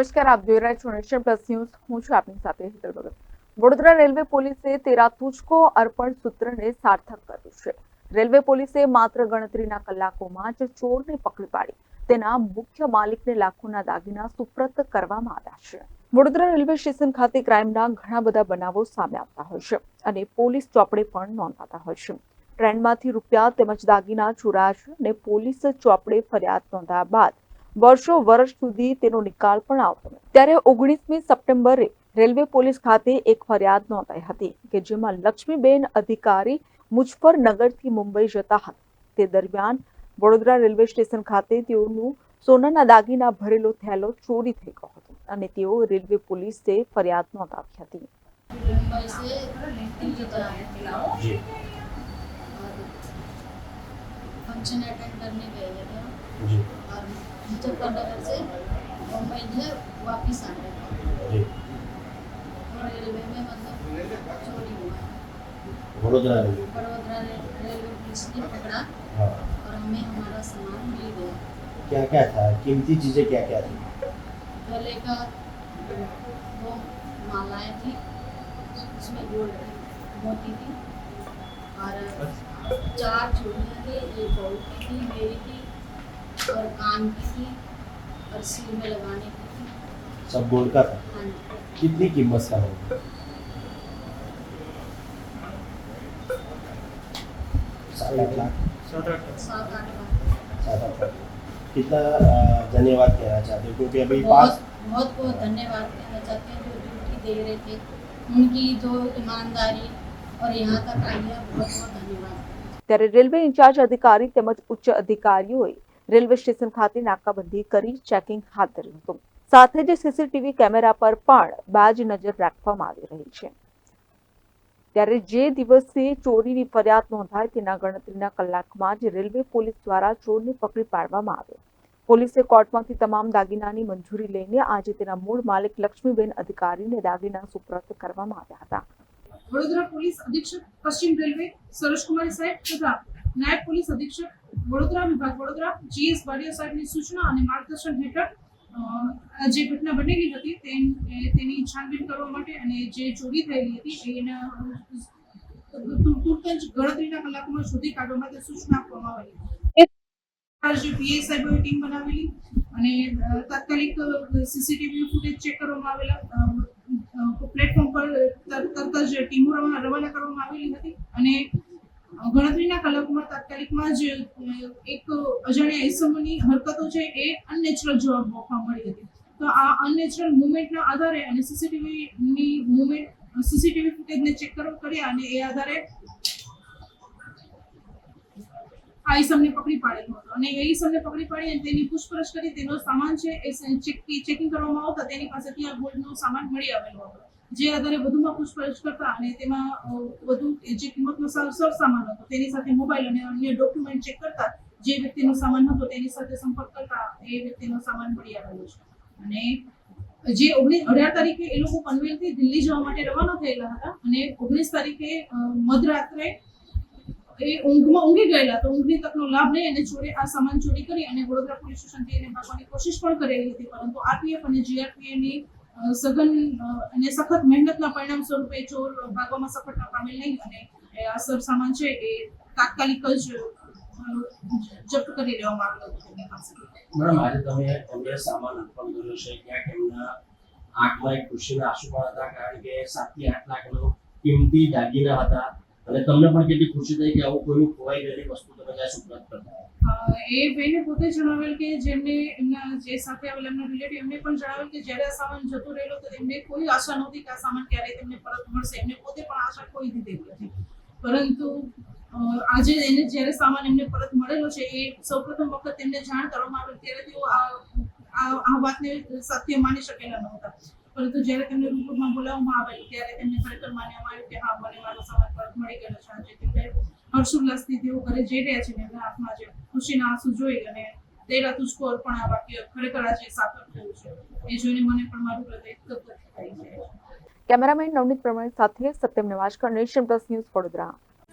નમસ્કાર, આપ જોઈ રહ્યા છો નેશન પ્લસ ન્યૂઝ. હું છું આપની સાથે હેતલ ભગત. વડોદરા રેલવે પોલીસે તેરા તુચકો અર્પણ સૂત્રને સાર્થક કર્યું છે. રેલવે પોલીસે માત્ર ગણતરીના કલાકોમાં જ ચોરને પકડી પાડી. તેના મુખ્ય માલિકને લાખોના દાગીના સુપ્રત કરવામાં આવ્યા છે. વડોદરા રેલવે સ્ટેશન ખાતે ક્રાઇમના ઘણા બધા બનાવો સામે આવતા હોય છે અને પોલીસ ચોપડે પણ નોંધાતા હોય છે. ટ્રેનમાંથી રૂપિયા તેમજ દાગીના ચોરાયા છે અને પોલીસ ચોપડે ફરિયાદ નોંધાયા બાદ વર્ષો વર્ષ સુધી તેનો નિકાલ પણ આવતો નથી. ત્યારે ઓગણીસમી સપ્ટેમ્બરે રેલવે પોલીસ ખાતે એક ફરિયાદ નોંધાઈ હતી કે જેમાં લક્ષ્મીબેન અધિકારી મુઝફરનગરથી મુંબઈ જતા હતા તે દરમિયાન વડોદરા રેલવે સ્ટેશન ખાતે તેઓનું સોનાના દાગીના ભરેલો થેલો ચોરી થઈ ગયો હતો અને તેઓ રેલવે પોલીસે ફરિયાદ નોંધાવી હતી मुंबई से दिल्ली जा रहे थे जी और फंक्शन अटेंड करने गए थे हम जी मुजफ्फरनगर से मुंबई में वडोदरा रेलवे। हाँ। क्या क्या था? कीमती चीज़ें क्या क्या थी? गले का वो मालाएँ थी उसमें गोल्ड मोती थी और चार चूड़ियाँ थी, एक बहू की थी, मेरी थी और कान की थी और सिर में लगाने की थी सब गोल्ड का था हाँ जी कितनी कीमत का होगा सात आठ लाख सात आठ बार सात आठ लाख कितना अ, धन्यवाद कहना चाहते हो क्योंकि अभी बहुत पास बहुत बहुत धन्यवाद कहना चाहते हैं जो ड्यूटी दे रहे थे उनकी जो ईमानदारी और यहाँ तक आई है बहुत बहुत धन्यवाद ત્યારે રેલવે ઇન્ચાર્જ અધિકારી તેમજ ઉચ્ચ અધિકારીઓએ રેલવે સ્ટેશન ખાતે નાકાબંધી કરી ચેકિંગ હાથ ધર્યું હતું. સાથે જ સીસીટીવી કેમેરા પર પણ બાજ નજર રાખવામાં આવી રહી છે. ત્યારે જે દિવસે ચોરીની ફરિયાદ નોંધાય તેના ગણતરીના કલાકમાં જ રેલવે પોલીસ દ્વારા ચોરને પકડી પાડવામાં આવ્યો પોલીસે કોર્ટમાંથી તમામ દાગીનાની મંજૂરી લઈને આજે તેના મૂળ માલિક લક્ષ્મીબેન અધિકારીને દાગીના સુપ્રત કરવામાં આવ્યા હતા. વડોદરા પોલીસ અધિક્ષક, પશ્ચિમ રેલવે સરોજ કુમાર સાહેબ તથા નાયબ પોલીસ અધિક્ષક વડોદરા વિભાગ વડોદરા, જીએસ બાડિયા સાહેબની સૂચના અને માર્ગદર્શન હેઠળ જે ઘટના બનેલી હતી તેની છાનબીન કરવા માટે અને જે ચોરી થયેલી હતી એના તુ- જ ગણતરીના કલાકોમાં શોધી કાઢવા માટે સૂચના આપવામાં આવેલી જે પીઆઈ સાહેબોએ ટીમ બનાવેલી અને તાત્કાલિક સીસીટીવી ફૂટેજ ચેક કરવામાં આવેલા પ્લેટફોર્મ પર તર- તરત જ ટીમો રવાના કરવામાં આવેલી હતી અને ગણતરીના કલાકોમાં તાત્કાલિકમાં જ એક અજાણ્યા એસમોની હરકતો છે એ અનનેચરલ જોવા મળી હતી. તો આ અનનેચરલ મુવમેન્ટના આધારે અને સીસીટીવીની મુવમેન્ટ સીસીટીવી ફૂટેજને ચેક કર્યા અને એ આધારે આ ઈસમને પકડી પાડેલો હતો અને એ ઈસમને પકડી પાડી અને તેની પૂછપરછ કરી, તેનો સામાન છે એ ચેકિંગ કરવામાં આવતા તેની પાસેથી આ ગોલ્ડનો સામાન મળી આવેલો હતો. જે આધારે વધુમાં પૂછપરછ કરતા અને તેમાં વધુ જે કિંમતનો સર સર સામાન હતો, તેની સાથે મોબાઈલ અને અન્ય ડોક્યુમેન્ટ ચેક કરતા જે વ્યક્તિનો સામાન હતો, તેની સાથે સંપર્ક કરતા એ વ્યક્તિનો સામાન મળી આવેલો છે. અને જે ઓગણીસ, અઢાર તારીખે એ લોકો પનવેલથી દિલ્હી જવા માટે રવાના થયેલા હતા અને ઓગણીસ તારીખે મધરાત્રે એ ઊંઘમાં ઊંઘી ગયેલા તો ઊંઘની તકનો લાભ લઈ અને ચોરે આ સામાન ચોરી કરી અને વડોદરા પોલીસ સ્ટેશનથી એને ભાગવાની કોશિશ પણ કરેલી હતી, પરંતુ આરપીએફ અને જીઆરપીએની સઘન અને સખત મહેનતના પરિણામ સ્વરૂપે ચોર ભાગવામાં સફળતા પામેલ નહીં અને આ સરસામાન છે એ તાત્કાલિક જ જપ્ત કરી લેવામાં આવ્યો હતો મેડમ, આજે તમે એમને સામાન અર્પણ કર્યો છે ક્યાંક એમના આંખમાં એક ખુશીના આંસુ પણ હતા, કારણ કે સાતથી આઠ લાખનો કિંમતી દાગીના હતા. અને તમને પણ કેટલી ખુશી થઈ કે આવું કોઈ ખોવાઈ ગયેલી વસ્તુ તમે ત્યાં સુપ્રત કરતા? એ બેને પોતે જણાવેલ કે જેમને એમના જે સાથે આવેલા એમના રિલેટિવ એમને પણ જણાવેલ કે જ્યારે આ સામાન જતો રહેલો તો એમને કોઈ આશા નહોતી કે આ સામાન ક્યારે તેમને પરત મળશે. એમને પોતે પણ આશા કોઈ દીધી નથી પરંતુ આજે એને જ્યારે સામાન એમને પરત મળેલો છે, એ સૌપ્રથમ વખત એમને જાણ કરવામાં આવેલ ત્યારે તેઓ આ, આ- વાતને સત્ય માની શકેલા નહોતા. પરંતુ જ્યારે તેમને રૂબરૂમાં બોલાવવામાં આવેલું ત્યારે તેમને ખરેખર માનવામાં આવ્યું કે હા, મને મારો સામાન પરત મળી ગયો છે. આજે તેમને હર્ષોલ્લાસથી તેઓ ઘરે જઈ રહ્યા છે એમના હાથમાં જે ખુશીના આંસુ જોઈ અને તેરા તુષ્કો અર્પણ આ વાક્ય ખરેખર આજે સાર્થક થયું છે. એ જોઈને મને પણ મારું હૃદય ગદગદ થઈ જાય છે. કેમેરામેન નવનીત પ્રમાણ સાથે Satyam Nivaskar Nation Plus News Vadodara.